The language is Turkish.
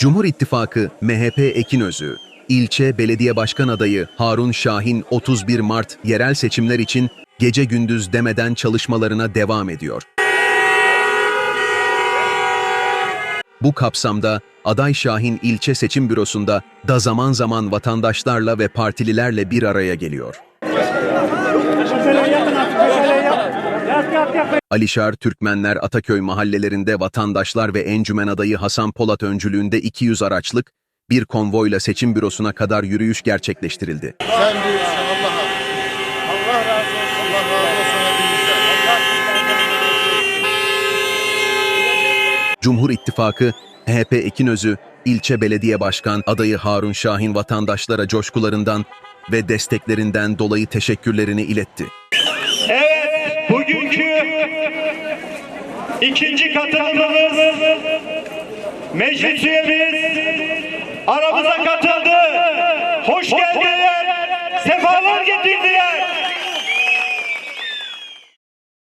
Cumhur İttifakı MHP Ekinözü, ilçe belediye başkan adayı Harun Şahin 31 Mart yerel seçimler için gece gündüz demeden çalışmalarına devam ediyor. Bu kapsamda aday Şahin ilçe seçim bürosunda da zaman zaman vatandaşlarla ve partililerle bir araya geliyor. Alişar Türkmenler Ataköy mahallelerinde vatandaşlar ve encümen adayı Hasan Polat öncülüğünde 200 araçlık bir konvoyla seçim bürosuna kadar yürüyüş gerçekleştirildi. Sen büyüksün Allah'a. Allah razı olsun. Allah razı olsun hepinizden. Cumhur İttifakı, MHP Ekinözü, ilçe belediye başkan adayı Harun Şahin vatandaşlara coşkularından ve desteklerinden dolayı teşekkürlerini iletti. Evet, bugünkü ikinci katılımımız meclis üyemiz aramıza katıldı. Hoş geldin.